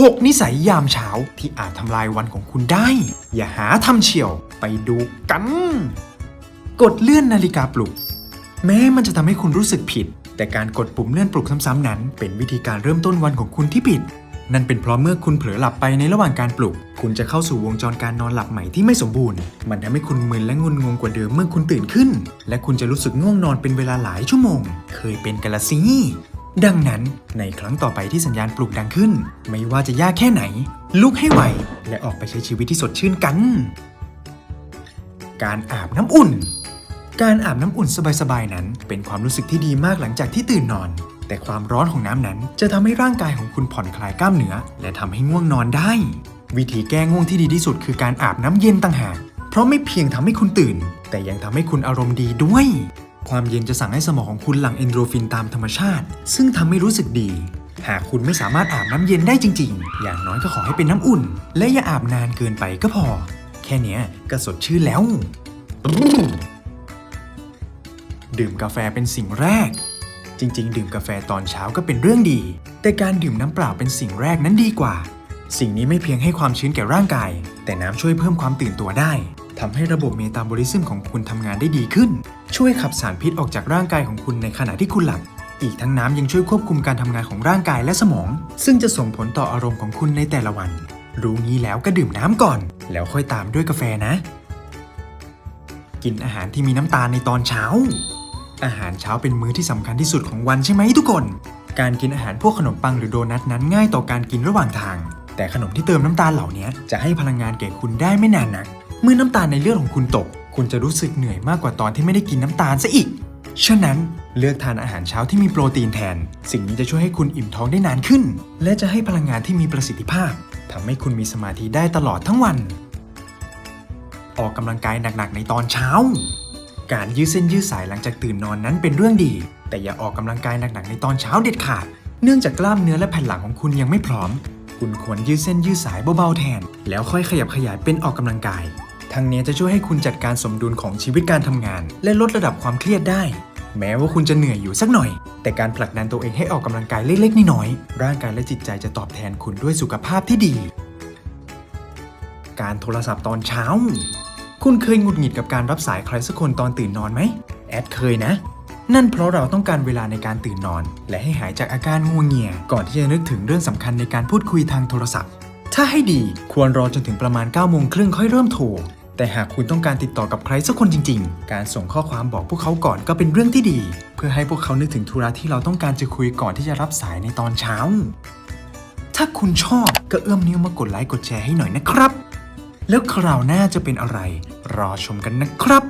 6 นิสัยยามเช้าที่อาจทำลายวันของคุณได้ อย่าหาทำเฉียวไปดูกัน กดเลื่อนนาฬิกาปลุก แม้มันจะทำให้คุณรู้สึกผิด แต่การกดปุ่มเลื่อนปลุกซ้ำๆนั้น เป็นวิธีการเริ่มต้นวันของคุณที่ผิด นั่นเป็นเพราะเมื่อคุณเผลอหลับไปในระหว่างการปลุก คุณจะเข้าสู่วงจรการนอนหลับใหม่ที่ไม่สมบูรณ์ มันทำให้คุณมึนและงุนงงกว่าเดิมเมื่อคุณตื่นขึ้น และคุณจะรู้สึกง่วงนอนเป็นเวลาหลายชั่วโมง เคยเป็นกันละสิ ดังนั้นในครั้งต่อไปที่สัญญาณปลุกดังขึ้น ไม่ว่าจะยากแค่ไหน ลุกให้ไหว และออกไปใช้ชีวิตที่สดชื่นกัน การอาบน้ำอุ่น การอาบน้ำอุ่นสบายๆนั้น เป็นความรู้สึกที่ดีมากหลังจากที่ตื่นนอน แต่ความร้อนของน้ำนั้น จะทำให้ร่างกายของคุณผ่อนคลายกล้ามเนื้อ และทำให้ง่วงนอนได้ วิธีแก้ง่วงที่ดีที่สุดคือการอาบน้ำเย็นต่างหากเพราะไม่เพียงทำให้คุณตื่น แต่ยังทำให้คุณอารมณ์ดีด้วย ความเย็นจะสั่งให้สมองของคุณหลั่งเอนโดรฟินตามธรรมชาติ ซึ่งทำให้รู้สึกดี หากคุณไม่สามารถอาบน้ำเย็นได้จริง ๆ อย่างน้อยก็ขอให้เป็นน้ำอุ่น และอย่าอาบนานเกินไปก็พอ แค่เนี้ก็สดชื่นแล้ว ดื่มกาแฟเป็นสิ่งแรก จริง ๆ ดื่มกาแฟตอนเช้าก็เป็นเรื่องดี แต่การดื่มน้ำเปล่าเป็นสิ่งแรกนั้นดีกว่า สิ่งนี้ไม่เพียงให้ความชื้นแก่ร่างกาย แต่น้ำช่วยเพิ่มความตื่นตัวได้ทำให้ระบบเมตาบอลิซึมของคุณทำงานได้ดีขึ้น ช่วยขับสารพิษออกจากร่างกายของคุณในขณะที่คุณหลับ อีกทั้งน้ำยังช่วยควบคุมการทำงานของร่างกายและสมอง ซึ่งจะส่งผลต่ออารมณ์ของคุณในแต่ละวัน รู้งี้แล้วก็ดื่มน้ำก่อน แล้วค่อยตามด้วยกาแฟนะ กินอาหารที่มีน้ำตาลในตอนเช้า อาหารเช้าเป็นมื้อที่สำคัญที่สุดของวันใช่ไหมทุกคน การกินอาหารพวกขนมปังหรือโดนัทนั้นง่ายต่อการกินระหว่างทาง แต่ขนมที่เติมน้ำตาลเหล่านี้จะให้พลังงานแก่คุณได้ไม่นานนัก เมื่อน้ำตาลในเลือดของคุณตก คุณจะรู้สึกเหนื่อยมากกว่าตอนที่ไม่ได้กินน้ำตาลซะอีก ฉะนั้นเลือกทานอาหารเช้าที่มีโปรตีนแทน สิ่งนี้จะช่วยให้คุณอิ่มท้องได้นานขึ้น และจะให้พลังงานที่มีประสิทธิภาพทำให้คุณมีสมาธิได้ตลอดทั้งวัน ออกกำลังกายหนักๆในตอนเช้า การยืดเส้นยืดสายหลังจากตื่นนอนนั้นเป็นเรื่องดี แต่อย่าออกกำลังกายหนักๆในตอนเช้าเด็ดขาด เนื่องจากกล้ามเนื้อและแผ่นหลังของคุณยังไม่พร้อม คุณควรยืดเส้นยืดสายเบาๆแทน แล้วค่อยขยับขยายเป็นออกกำลังกาย ทั้งนี้จะช่วยให้คุณจัดการสมดุลของชีวิตการทำงาน และลดระดับความเครียดได้ แม้ว่าคุณจะเหนื่อยอยู่สักหน่อย แต่การผลักดันตัวเองให้ออกกำลังกายเล็กๆน้อยๆร่างกายและจิตใจจะตอบแทนคุณด้วยสุขภาพที่ดี การโทรศัพท์ตอนเช้า คุณเคยหงุดหงิดกับการรับสายใครสักคนตอนตื่นนอนไหมแอดเคยนะนั่นเพราะเราต้องการเวลาในการตื่นนอน และให้หายจากอาการงัวงเงีย ก่อนที่จะนึกถึงเรื่องสำคัญในการพูดคุยทางโทรศัพท์ ถ้าให้ดีควรรอจนถึงประมาณ9ก้าโมงครึ่งค่อยเริ่มโทร แต่หากคุณต้องการติดต่อกับใครสักคนจริง ๆ การส่งข้อความบอกพวกเขาก่อนก็เป็นเรื่องที่ดี เพื่อให้พวกเขานึกถึงธุระที่เราต้องการจะคุยก่อนที่จะรับสายในตอนเช้า ถ้าคุณชอบก็เอื้อมนิ้วมากดไลค์กดแชร์ให้หน่อยนะครับ แล้วคราวหน้าจะเป็นอะไร รอชมกันนะครับ